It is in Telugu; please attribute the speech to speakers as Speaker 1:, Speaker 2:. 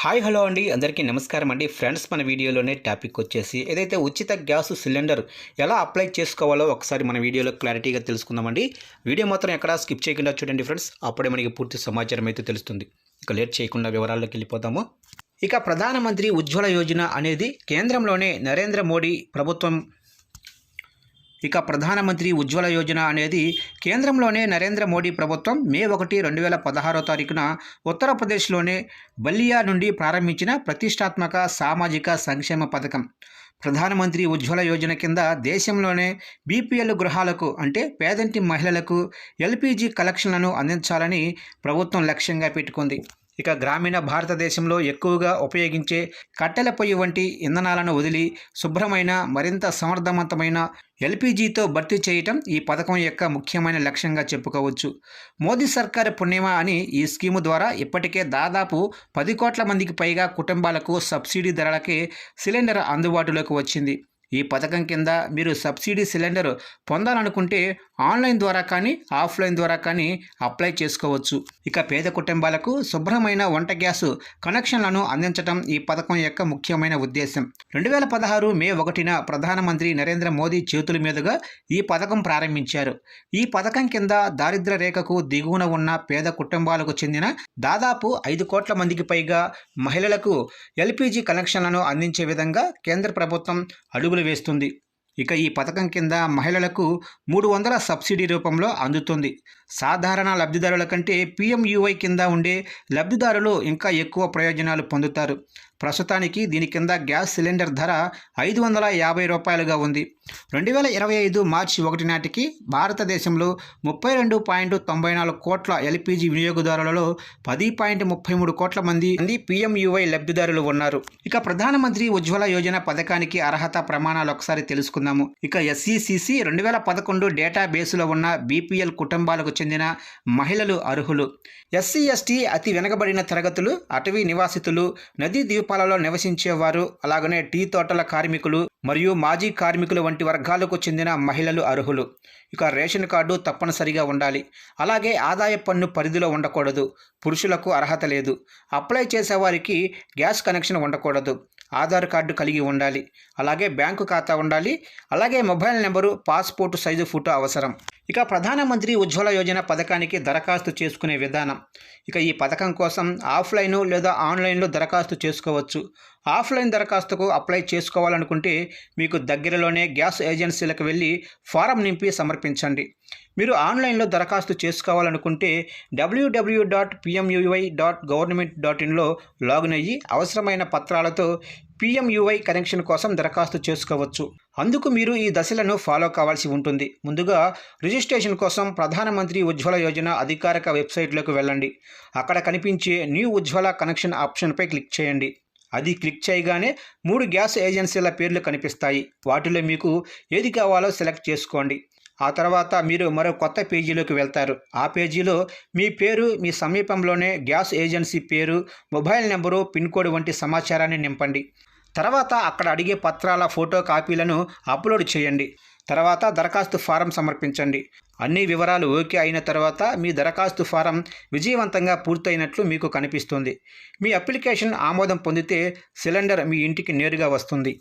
Speaker 1: హాయ్ హలో అండి. అందరికీ నమస్కారం అండి. ఫ్రెండ్స్ మన వీడియోలోనే టాపిక్ వచ్చేసి ఏదైతే ఉచిత గ్యాస్ సిలిండర్ ఎలా అప్లై చేసుకోవాలో ఒకసారి మన వీడియోలో క్లారిటీగా తెలుసుకుందామండి. వీడియో మాత్రం ఎక్కడా స్కిప్ చేయకుండా చూడండి ఫ్రెండ్స్. అప్పుడే మనకి పూర్తి సమాచారం అయితే తెలుస్తుంది. ఇక లేట్ చేయకుండా వివరాల్లోకి వెళ్ళిపోతాము ఇక ప్రధానమంత్రి ఉజ్వల యోజన అనేది కేంద్రంలోనే నరేంద్ర మోడీ ప్రభుత్వం ఇక ప్రధానమంత్రి ఉజ్వల యోజన అనేది కేంద్రంలోనే నరేంద్ర మోడీ ప్రభుత్వం మే ఒకటి రెండు వేల పదహారో తారీఖున ఉత్తరప్రదేశ్లోనే బల్లియా నుండి ప్రారంభించిన ప్రతిష్టాత్మక సామాజిక సంక్షేమ పథకం. ప్రధానమంత్రి ఉజ్వల యోజన కింద దేశంలోనే బీపీఎల్ గృహాలకు అంటే పేదంటి మహిళలకు ఎల్పీజీ కలెక్షన్లను అందించాలని ప్రభుత్వం లక్ష్యంగా పెట్టుకుంది. ఇక గ్రామీణ భారతదేశంలో ఎక్కువగా ఉపయోగించే కట్టెల పొయ్యి వంటి ఇంధనాలను వదిలి శుభ్రమైన మరింత సమర్థవంతమైన ఎల్పీజీతో భర్తీ చేయటం ఈ పథకం యొక్క ముఖ్యమైన లక్ష్యంగా చెప్పుకోవచ్చు. మోదీ సర్కార్ పుణ్యమా అని ఈ స్కీము ద్వారా ఇప్పటికే దాదాపు పది కోట్ల మందికి పైగా కుటుంబాలకు సబ్సిడీ ధరలకే సిలిండర్ అందుబాటులోకి వచ్చింది. ఈ పథకం కింద మీరు సబ్సిడీ సిలిండర్ పొందాలనుకుంటే ఆన్లైన్ ద్వారా కానీ ఆఫ్లైన్ ద్వారా కానీ అప్లై చేసుకోవచ్చు. ఇక పేద కుటుంబాలకు శుభ్రమైన వంట గ్యాస్ కనెక్షన్లను అందించడం ఈ పథకం యొక్క ముఖ్యమైన ఉద్దేశం. రెండు వేల పదహారు మే ఒకటిన ప్రధానమంత్రి నరేంద్ర మోదీ చేతుల మీదుగా ఈ పథకం ప్రారంభించారు. ఈ పథకం కింద దారిద్ర రేఖకు దిగువన ఉన్న పేద కుటుంబాలకు చెందిన దాదాపు ఐదు కోట్ల మందికి పైగా మహిళలకు ఎల్పిజి కనెక్షన్లను అందించే విధంగా కేంద్ర ప్రభుత్వం అడుగులు వేస్తుంది. ఇక ఈ పథకం కింద మహిళలకు మూడు వందల సబ్సిడీ రూపంలో అందుతుంది. సాధారణ లబ్ధిదారుల కంటే పిఎంయువై కింద ఉండే లబ్ధిదారులు ఇంకా ఎక్కువ ప్రయోజనాలు పొందుతారు. ప్రస్తుతానికి దీని కింద గ్యాస్ సిలిండర్ ధర ఐదు వందల యాభై రూపాయలుగా ఉంది. రెండు వేల ఇరవై ఐదు మార్చి ఒకటి నాటికి భారతదేశంలో ముప్పై రెండు పాయింట్ తొంభై నాలుగు కోట్ల ఎల్పిజి వినియోగదారులలో పది పాయింట్ ముప్పై మూడు కోట్ల మంది మంది పిఎంయువై లబ్ధిదారులు ఉన్నారు. ఇక ప్రధానమంత్రి ఉజ్వల యోజన పథకానికి అర్హత ప్రమాణాలు ఒకసారి తెలుసుకుందాము. ఇక ఎస్ఈసిసి రెండు వేల పదకొండు డేటా బేసులో ఉన్న బీపీఎల్ కుటుంబాలకు చెందిన మహిళలు అర్హులు. ఎస్సీ ఎస్టీ అతి వెనకబడిన తరగతులు అటవీ నివాసితులు నదీ ద్వీపాలలో నివసించేవారు. అలాగనే టీ తోటల కార్మికులు మరియు మాజీ కార్మికులు వంటి వర్గాలకు చెందిన మహిళలు అర్హులు. ఇక రేషన్ కార్డు తప్పనిసరిగా ఉండాలి. అలాగే ఆదాయ పన్ను పరిధిలో ఉండకూడదు. పురుషులకు అర్హత లేదు. అప్లై చేసేవారికి గ్యాస్ కనెక్షన్ ఉండకూడదు. ఆధార్ కార్డు కలిగి ఉండాలి. అలాగే బ్యాంకు ఖాతా ఉండాలి. అలాగే mobile number passport size photo అవసరం. ఇక ప్రధానమంత్రి ఉజ్వల యోజన పథకానికి దరఖాస్తు చేసుకునే విధానం. ఇక ఈ పథకం కోసం ఆఫ్లైన్ లేదా ఆన్లైన్లో దరఖాస్తు చేసుకోవచ్చు. ఆఫ్లైన్ దరఖాస్తుకు అప్లై చేసుకోవాలనుకుంటే మీకు దగ్గరలోనే గ్యాస్ ఏజెన్సీలకు వెళ్ళి ఫారం నింపి సమర్పించండి. మీరు ఆన్లైన్లో దరఖాస్తు చేసుకోవాలనుకుంటే W W dot P M U Y dot government dot ఇన్లో login అయ్యి అవసరమైన పత్రాలతో పిఎంయువై కనెక్షన్ కోసం దరఖాస్తు చేసుకోవచ్చు. అందుకు మీరు ఈ దశలను ఫాలో కావాల్సి ఉంటుంది. ముందుగా రిజిస్ట్రేషన్ కోసం ప్రధానమంత్రి ఉజ్వల యోజన అధికారిక వెబ్సైట్లోకి వెళ్ళండి. అక్కడ కనిపించే న్యూ ఉజ్వల కనెక్షన్ ఆప్షన్పై క్లిక్ చేయండి. అది క్లిక్ చేయగానే మూడు గ్యాస్ ఏజెన్సీల పేర్లు కనిపిస్తాయి. వాటిలో మీకు ఏది కావాలో సెలెక్ట్ చేసుకోండి. ఆ తర్వాత మీరు మరో కొత్త పేజీలోకి వెళ్తారు. ఆ పేజీలో మీ పేరు మీ సమీపంలోనే గ్యాస్ ఏజెన్సీ పేరు మొబైల్ నెంబరు పిన్ కోడ్ వంటి సమాచారాన్ని నింపండి. తర్వాత అక్కడ అడిగే పత్రాల ఫోటో కాపీలను అప్లోడ్ చేయండి. తర్వాత దరఖాస్తు ఫారం సమర్పించండి. అన్ని వివరాలు ఓకే అయిన తర్వాత మీ దరఖాస్తు ఫారం విజయవంతంగా పూర్తయినట్లు మీకు కనిపిస్తుంది. మీ అప్లికేషన్ ఆమోదం పొందితే సిలిండర్ మీ ఇంటికి నేరుగా వస్తుంది.